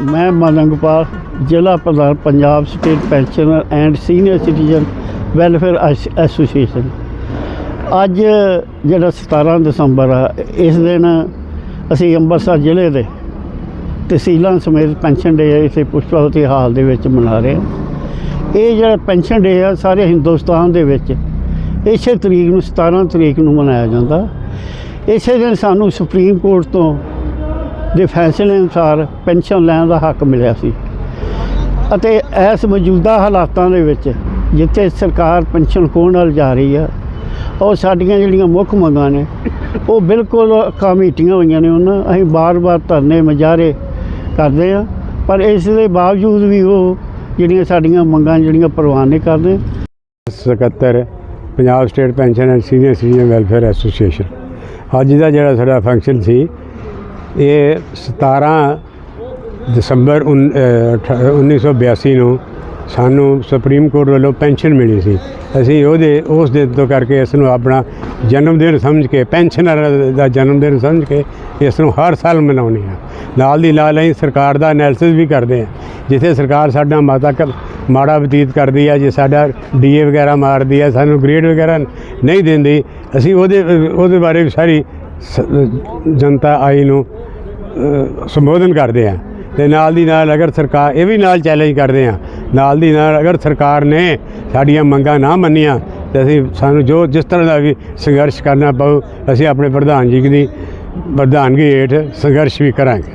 ਮੈਂ ਮਨੰਗਪਾਲ, ਜ਼ਿਲ੍ਹਾ ਪ੍ਰਧਾਨ, Punjab state pensioner and senior citizen welfare S- association. ਅੱਜ ਜਿਹੜਾ 17 ਦਸੰਬਰ ਆ, ਇਸ ਦਿਨ ਅਸੀਂ ਅੰਮ੍ਰਿਤਸਰ ਜ਼ਿਲ੍ਹੇ ਦੇ ਤਹਿਸੀਲਾਂ ਸਮੇਤ ਪੈਨਸ਼ਨ ਡੇ ਇਸੇ ਪੁਸ਼ਪਾਵਤੀ ਹਾਲ ਦੇ ਵਿੱਚ ਮਨਾ ਰਹੇ ਹਾਂ। ਇਹ ਜਿਹੜਾ ਪੈਨਸ਼ਨ ਡੇ ਆ, ਸਾਰੇ ਹਿੰਦੁਸਤਾਨ ਦੇ ਵਿੱਚ ਇਸੇ ਤਰੀਕ ਨੂੰ 17 ਤਰੀਕ ਨੂੰ ਮਨਾਇਆ ਜਾਂਦਾ। ਇਸੇ ਦਿਨ ਸਾਨੂੰ ਸੁਪਰੀਮ ਕੋਰਟ ਤੋਂ ਦੇ ਫੈਸਲੇ ਅਨੁਸਾਰ ਪੈਨਸ਼ਨ ਲੈਣ ਦਾ ਹੱਕ ਮਿਲਿਆ ਸੀ। ਅਤੇ ਇਸ ਮੌਜੂਦਾ ਹਾਲਾਤਾਂ ਦੇ ਵਿੱਚ ਜਿੱਥੇ ਸਰਕਾਰ ਪੈਨਸ਼ਨ ਖੋਹਣ ਨਾਲ ਜਾ ਰਹੀ ਆ, ਉਹ ਸਾਡੀਆਂ ਜਿਹੜੀਆਂ ਮੁੱਖ ਮੰਗਾਂ ਨੇ, ਉਹ ਬਿਲਕੁਲ ਕਮੇਟੀਆਂ ਹੋਈਆਂ ਨੇ। ਉਹਨਾਂ ਅਸੀਂ ਬਾਰ-ਬਾਰ ਧਰਨੇ ਮੁਜ਼ਾਹਰੇ ਕਰਦੇ ਆ ਪਰ ਇਸ ਦੇ ਬਾਵਜੂਦ ਵੀ ਉਹ ਜਿਹੜੀਆਂ ਸਾਡੀਆਂ ਮੰਗਾਂ, ਜਿਹੜੀਆਂ ਪ੍ਰਵਾਨ ਨਹੀਂ ਕਰਦੇ। ਸਕੱਤਰ Punjab state pension and senior citizen welfare association. ਅੱਜ ਦਾ ਜਿਹੜਾ ਸਾਡਾ ਫੰਕਸ਼ਨ ਸੀ ਇਹ 17 ਦਸੰਬਰ ਉਨ- ਅ, ਅਠ- 1982 ਨੂੰ ਸਾਨੂੰ ਸੁਪਰੀਮ ਕੋਰਟ ਵੱਲੋਂ ਪੈਨਸ਼ਨ ਮਿਲੀ ਸੀ। ਅਸੀਂ ਉਹਦੇ ਉਸ ਦਿਨ ਤੋਂ ਕਰਕੇ ਇਸ ਨੂੰ ਆਪਣਾ ਜਨਮ ਦਿਨ ਸਮਝ ਕੇ ਪੈਨਸ਼ਨਰ ਦਾ ਜਨਮ ਦਿਨ ਸਮਝ ਕੇ ਇਸ ਨੂੰ ਹਰ ਸਾਲ ਮਨਾਉਂਦੇ ਹਾਂ। ਨਾਲ ਦੀ ਨਾਲ ਅਸੀਂ ਸਰਕਾਰ ਦਾ ਐਨਾਲਿਸਿਸ ਵੀ ਕਰਦੇ ਹਾਂ। ਜਿੱਥੇ ਸਰਕਾਰ ਸਾਡਾ ਮਾਤਾ ਕ ਮਾੜਾ ਬਤੀਤ ਕਰਦੀ ਹੈ ਜੇ ਸਾਡਾ ਡੀਏ ਵਗੈਰਾ ਮਾਰਦੀ ਹੈ ਸਾਨੂੰ ਗ੍ਰੇਡ ਵਗੈਰਾ ਨਹੀਂ ਦਿੰਦੀ ਅਸੀਂ ਉਹਦੇ ਉਹਦੇ ਬਾਰੇ ਵੀ ਸਾਰੀ ਸ- ਜਨਤਾ ਆਈ ਨੂੰ ਸੰਬੋਧਨ ਕਰਦੇ ਆ ਤੇ ਨਾਲ ਦੀ ਨਾਲ ਅਗਰ ਸਰਕਾਰ ਇਹ ਵੀ ਨਾਲ ਚੈਲੰਜ ਕਰਦੇ ਆ, ਨਾਲ ਦੀ ਨਾਲ ਅਗਰ ਸਰਕਾਰ ਨੇ ਸਾਡੀਆਂ ਮੰਗਾਂ ਨਾ ਮੰਨੀਆਂ, ਤੇ ਅਸੀਂ ਸਾਨੂੰ ਜੋ ਜਿਸ ਤਰ੍ਹਾਂ ਦਾ ਵੀ ਸੰਘਰਸ਼ ਕਰਨਾ ਪਊ, ਅਸੀਂ ਆਪਣੇ ਪ੍ਰਧਾਨ ਜੀ ਦੀ ਪ੍ਰਧਾਨਗੀ ਹੇਠ ਸੰਘਰਸ਼ ਵੀ ਕਰਾਂਗੇ।